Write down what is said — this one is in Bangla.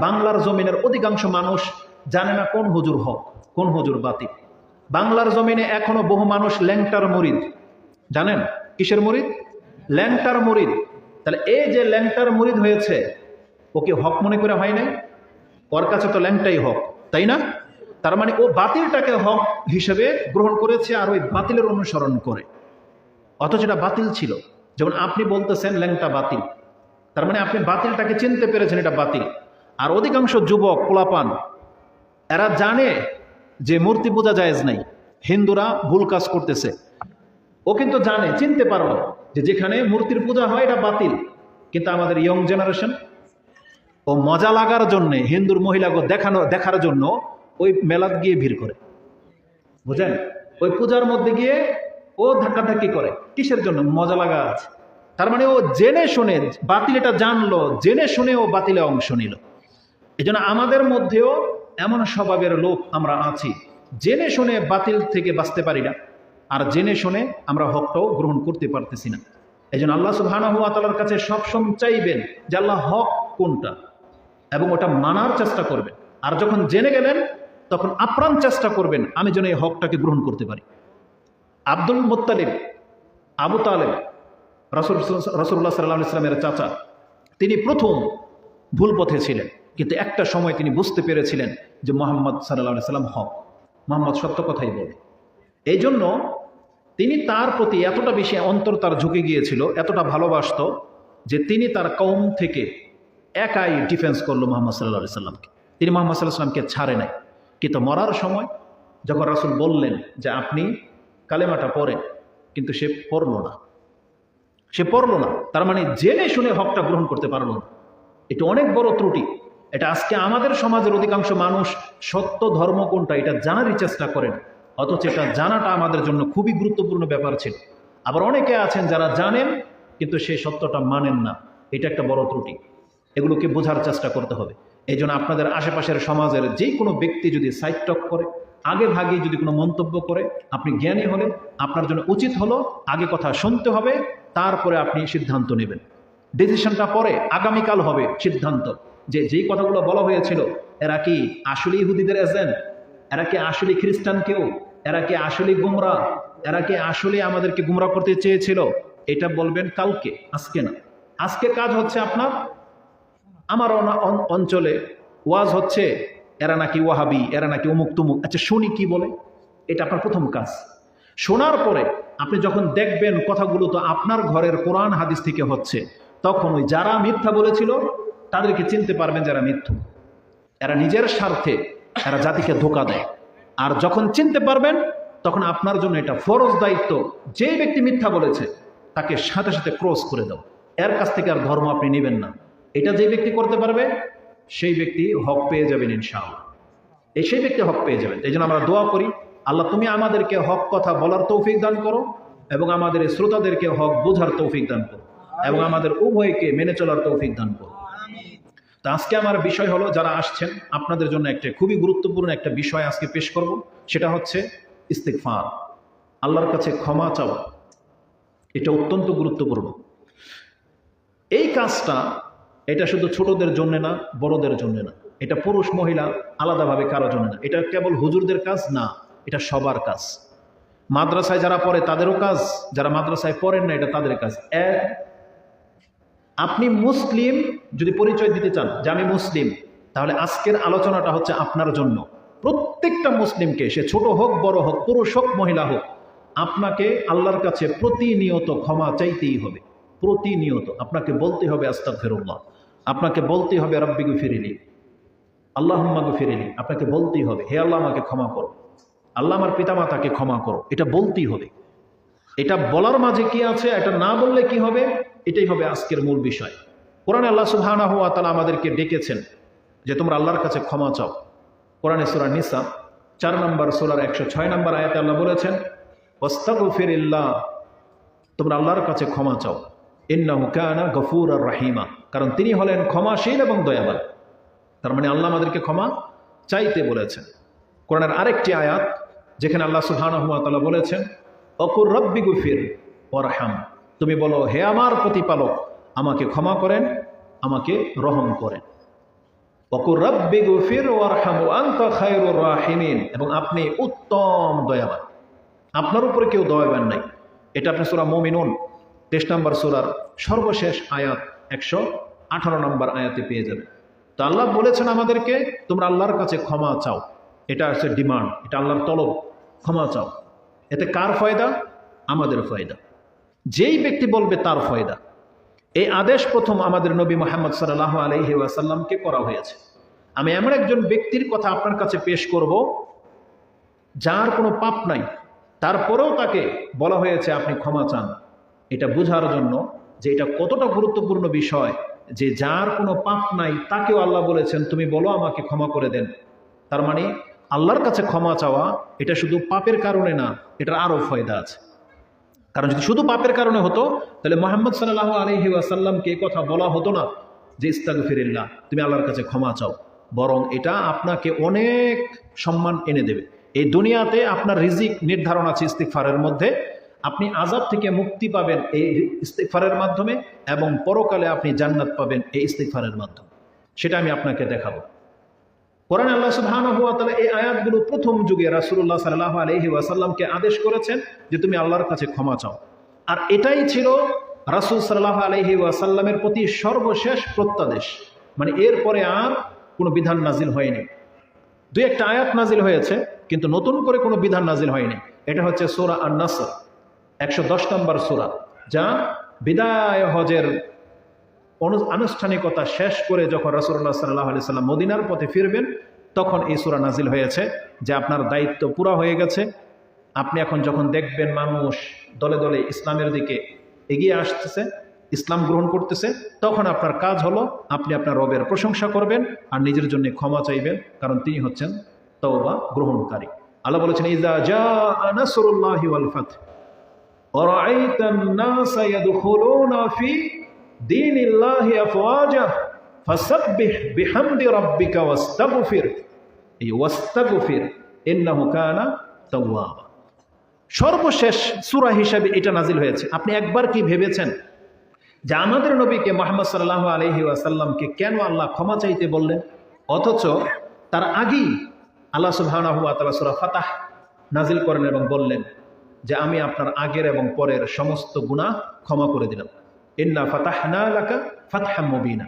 বাংলার জমিনের অধিকাংশ মানুষ জানে না কোন হুজুর হক, কোন হুজুর বাতিল। বাংলার জমিনে এখনও বহু মানুষ ল্যাংটার মরিদ। জানেন কিসের মরিদ? ল্যাংটার মরিদ। তাহলে এই যে ল্যাংটার মরিদ হয়েছে ওকে হক মনে করে হয় নাই? ওর কাছে তো ল্যাংটাই হক, তাই না? তার মানে ও বাতিলটাকে হক হিসেবে গ্রহণ করেছে আর ওই বাতিলের অনুসরণ করে। অথচ এটা বাতিল ছিল। যেমন আপনি বলতেছেন ল্যাংটা বাতিল। তার মানে আপনি বাতিলটাকে চিনতে পেরেছেন এটা বাতিল। আর অধিকাংশ যুবক পোলাপান, এরা জানে যে মূর্তি পূজা জায়েজ নাই। হিন্দুরা ভুল কাজ করতেছে। ও কিন্তু জানে, চিনতে পারল যে যেখানে মূর্তির পূজা হয় এটা বাতিল। কিন্তু আমাদের ইয়ং জেনারেশন, ও মজা লাগার জন্য, হিন্দুর মহিলাকে দেখানো, দেখার জন্য ওই মেলাত গিয়ে ভিড় করে। বুঝেন? ওই পূজার মধ্যে গিয়ে ও ধাক্কাধাক্কি করে। কিসের জন্য? মজা লাগা আছে। তার মানে ও জেনে শুনে, বাতিল এটা জানলো, জেনে শুনে ও বাতিলে অংশ নিল। এই জন্য আমাদের মধ্যেও এমন স্বভাবের লোক আমরা আছি। জেনে শুনে বাতিল থেকে বাঁচতে পারি না। আর জেনে শুনে আমরা হকটাও গ্রহণ করতে পারতেছি না। এই জন্য আল্লাহ সুবহানাহু ওয়া তাআলার কাছে সবসময় চাইবেন যে আল্লাহ হক কোনটা এবং ওটা মানার চেষ্টা করবেন। আর যখন জেনে গেলেন, তখন আপ্রাণ চেষ্টা করবেন, আমি যেন এই হকটাকে গ্রহণ করতে পারি। আব্দুল মুত্তালিব, আবু তালেব, রসুল রসুল্লাহ সাল্লাহ ইসলামের চাচা, তিনি প্রথম ভুল পথে ছিলেন। কিন্তু একটা সময় তিনি বুঝতে পেরেছিলেন যে মোহাম্মদ সাল্লাহ সাল্লাম হক। মোহাম্মদ সত্য কথাই বলে। এই জন্য তিনি তার প্রতি এতটা বেশি অন্তর তার ঝুঁকে গিয়েছিল, এতটা ভালোবাসত, যে তিনি তার কম থেকে একাই ডিফেন্স করল মোহাম্মদ সাল্লাহ সাল্লামকে। তিনি মোহাম্মদ সাল্লাহ সাল্লামকে ছাড়ে নাই। কিন্তু মরার সময় যখন রাসুল বললেন যে আপনি কালেমাটা পড়েন, কিন্তু সে পড়ল না। সে পড়ল না। তার মানে জেনে শুনে হকটা গ্রহণ করতে পারল না। এটা অনেক বড় ত্রুটি। এটা আজকে আমাদের সমাজের অধিকাংশ মানুষ সত্য ধর্ম কোনটা, এটা জানারই চেষ্টা করেন। অথচ এটা জানাটা আমাদের জন্য খুবই গুরুত্বপূর্ণ ব্যাপার ছিল। আবার অনেকে আছেন যারা জানেন, কিন্তু সেই সত্যটা মানেন না। এটা একটা বড় ত্রুটি। এগুলোকে বোঝার চেষ্টা করতে হবে। এই আপনাদের আশেপাশের সমাজের যে কোনো ব্যক্তি যদি সাইড টক করে, আগে ভাগে যদি কোনো মন্তব্য করে, আপনি জ্ঞানী হলে আপনার জন্য উচিত হলো আগে কথা শুনতে হবে, তারপরে আপনি সিদ্ধান্ত নেবেন। ডিসিশনটা পরে আগামীকাল হবে সিদ্ধান্ত। যে যেই কথাগুলো বলা হয়েছিল, এরা কি আসলে ইহুদিদের এজেন্ট এরা কি আসলে খ্রিস্টান কেউ? এরা কি আসলে গুমরা? এরা কি আসলে আমাদেরকে গুমরা করতে চেয়েছিল? এটা বলবেন কালকে আজকে না। আজকে কাজ হচ্ছে আপনার, আমার অঞ্চলে ওয়াজ হচ্ছে, এরা নাকি ওয়াহাবি, এরা নাকি অমুক তুমুক। আচ্ছা শুনি কি বলে? এটা আপনার প্রথম কাজ। শোনার পরে আপনি যখন দেখবেন কথাগুলো তো আপনার ঘরের কোরআন হাদিস থেকে হচ্ছে, তখন ওই যারা মিথ্যা বলেছিল তাদেরকে চিনতে পারবেন যারা মিথ্যু। এরা নিজের স্বার্থে এরা জাতিকে ধোকা দেয়। আর যখন চিনতে পারবেন, তখন আপনার জন্য এটা ফরজ দায়িত্ব। যেই ব্যক্তি মিথ্যা বলেছে, তাকে সাথে সাথে ক্রস করে দাও। এর কাছ থেকে আর ধর্ম আপনি নেবেন না। এটা যে ব্যক্তি করতে পারবে, সেই ব্যক্তি হক পেয়ে যাবেন ইনশাআল্লাহ। এই সেই ব্যক্তি হক পেয়ে যাবেন। এই জন্য আমরা দোয়া করি, আল্লাহ তুমি আমাদেরকে হক কথা বলার তৌফিক দান করো এবং আমাদের শ্রোতাদেরকে হক বোঝার তৌফিক দান করো এবং আমাদের উভয়কে মেনে চলার তৌফিক দান করো। তো আজকে আমার বিষয় হলো যারা আসছেন, আপনাদের জন্য একটা খুবই গুরুত্বপূর্ণ একটা বিষয় আজকে পেশ করব। সেটা হচ্ছে ইস্তেকফার আল্লাহর কাছে ক্ষমা চাওয়া। এটা অত্যন্ত গুরুত্বপূর্ণ। এই কাজটা, এটা শুধু ছোটদের জন্য না, বড়দের জন্য না। এটা পুরুষ, মহিলা আলাদাভাবে কারও জন্য না। এটা কেবল হুজুরদের কাজ না, এটা সবার কাজ। মাদ্রাসায় যারা পড়ে তাদেরও কাজ, যারা মাদ্রাসায় পড়েন না, এটা তাদের কাজ। এক আপনি মুসলিম যদি পরিচয় দিতে চান যে আমি মুসলিম, তাহলে আজকের আলোচনাটা হচ্ছে আপনার জন্য। প্রত্যেকটা মুসলিমকে, সে ছোট হোক, বড় হোক, পুরুষ হোক, মহিলা হোক, আপনাকে আল্লাহর কাছে প্রতিনিয়ত ক্ষমা চাইতেই হবে। প্রতিনিয়ত। আপনাকে বলতে হবে আস্তাক ফেরুল্লাহ আপনাকে বলতে হবে রব্বিগু ফিরিলি আল্লাহ ফিরিলি আপনাকে বলতেই হবে, হে আল্লাহ, আমাকে ক্ষমা করো। আল্লাহ আমার পিতামাতাকে ক্ষমা করো। এটা বলতেই হবে। এটা বলার মাঝে কি আছে? এটা না বললে কি হবে? এটাই হবে আজকের মূল বিষয়। কোরআনে আল্লাহ সুবহানাহু ওয়া তাআলা আমাদেরকে ডেকেছেন যে তোমরা আল্লাহর কাছে ক্ষমা চাও। কোরআনে সূরা নিসা, চার নম্বর সোলার একশো ছয় নম্বর আয়াতে আল্লাহ বলেছেন, ওয়াস্তাগফিরিল্লাহ, তোমরা আল্লাহর কাছে ক্ষমা চাও। ইন্নাহু কানা গফুর আর রাহিমা। কারণ তিনি হলেন ক্ষমাশীল এবং দয়াবান। তার মানে আল্লাহ আমাদেরকে ক্ষমা চাইতে বলেছেন। কোরআনের আরেকটি আয়াত, যেখানে আল্লাহ সুবহানাহু ওয়া তাআলা বলেছেন, অকুর রব্বি গুফির ওরহাম তুমি বলো, হে আমার প্রতিপালক, আমাকে ক্ষমা করেন, আমাকে রহম করেন। অকুর রব্বি গফির রাহিমিন। এবং আপনি উত্তম দয়াবান। আপনার উপরে কেউ দয়াবান নাই। এটা আপনি সূরা মুমিনুন, তেইশ নম্বর সুরার সর্বশেষ আয়াত, একশো আঠারো নম্বর আয়াতে পেয়ে যাবে তো আল্লাহ বলেছেন আমাদেরকে, তোমরা আল্লাহর কাছে ক্ষমা চাও। এটা হচ্ছে ডিমান্ড, এটা আল্লাহর তলব। ক্ষমা চাও। এতে কার ফয়দা? আমাদের ফয়দা। যেই ব্যক্তি বলবে তার ফয়দা। এই আদেশ প্রথম আমাদের নবী মোহাম্মদ সাল্লাহ আলহি ওয়াসাল্লামকে করা হয়েছে। আমি এমন একজন ব্যক্তির কথা আপনার কাছে পেশ করব, যার কোনো পাপ নাই। তারপরেও তাকে বলা হয়েছে, আপনি ক্ষমা চান। এটা বোঝার জন্য যে এটা কতটা গুরুত্বপূর্ণ বিষয় যে যার কোনো পাপ নাই, তাকেও আল্লাহ বলেছেন, তুমি বলো আমাকে ক্ষমা করে দেন। তার মানে আল্লাহর কাছে ক্ষমা চাওয়া, এটা শুধু পাপের কারণে না, এটার আরও ফয়দা আছে। কারণ যদি শুধু পাপের কারণে হতো, তাহলে মোহাম্মদ সাল্লাহ আলহি আসাল্লামকে কথা বলা হতো না যে ইস্তাগ ফিরিল্লা তুমি আল্লাহর কাছে ক্ষমা চাও। বরং এটা আপনাকে অনেক সম্মান এনে দেবে। এই দুনিয়াতে আপনার রিজিক নির্ধারণ আছে ইস্তিকফারের মধ্যে। আপনি আজাব থেকে মুক্তি পাবেন এই ইস্তিকফারের মাধ্যমে এবং পরকালে আপনি জান্নাত পাবেন এই ইস্তিকফারের মাধ্যমে। সেটা আমি আপনাকে দেখাবো। কোরআন আল্লাহ সুবহানাহু ওয়া তাআলা এই আয়াতগুলো প্রথম যুগে রাসূলুল্লাহ সাল্লাল্লাহু আলাইহি ওয়াসাল্লামকে আদেশ করেছেন যে তুমি আল্লাহর কাছে ক্ষমা চাও। আর এটাই ছিল রাসূল সাল্লাহ আলাইহি ওয়াসাল্লামের প্রতি সর্বশেষ প্রত্যাদেশ। মানে এরপরে আর কোনো বিধান নাজিল হয়নি। দুই একটা আয়াত নাজিল হয়েছে, কিন্তু নতুন করে কোনো বিধান নাজিল হয়নি। এটা হচ্ছে সূরা আন-নাসর, একশো দশ নম্বর সূরা, যা বিদায় হজের আনুষ্ঠানিকতা শেষ করে যখন রসুল্লাহ সাল্লাহ আলি সাল্লাম মদিনার পথে ফিরবেন, তখন এই সুরা নাজিল হয়েছে যে আপনার দায়িত্ব পুরা হয়ে গেছে। আপনি এখন যখন দেখবেন মানুষ দলে দলে ইসলামের দিকে এগিয়ে আসতেছে, ইসলাম গ্রহণ করতেছে, তখন আপনার কাজ হলো আপনি আপনার রবের প্রশংসা করবেন আর নিজের জন্য ক্ষমা চাইবেন, কারণ তিনি হচ্ছেন তওবা গ্রহণকারী। আল্লাহ বলেছেন ইজা জা নাসরুল্লাহি ওয়াল ফাতহ। ওয়া নাসা ইয়াদখুলুনা ফি দিন ইল্লাহি আফওয়াজা, ফাসাব্বিহ বিহামদি রাব্বিকা ওয়াস্তাগফির। এই ওয়াস্তাগফির, ইন্নাহু কানা তাওয়াবা। সর্বশেষ সূরা হিসাবে এটা নাজিল হয়েছে। আপনি একবার কি ভেবেছেন যে আমাদের নবীকে মোহাম্মদ সাল্লাহ আলহি আসাল্লামকে কেন আল্লাহ ক্ষমা চাইতে বললেন? অথচ তার আগেই আল্লাহ সুবাহানাহুয়া সুরা ফাতাহ নাজিল করেন এবং বললেন যে আমি আপনার আগের এবং পরের সমস্ত গুণা ক্ষমা করে দিলাম। ইন্না ফাতাহনা লাকা ফাতহাম মুবিনা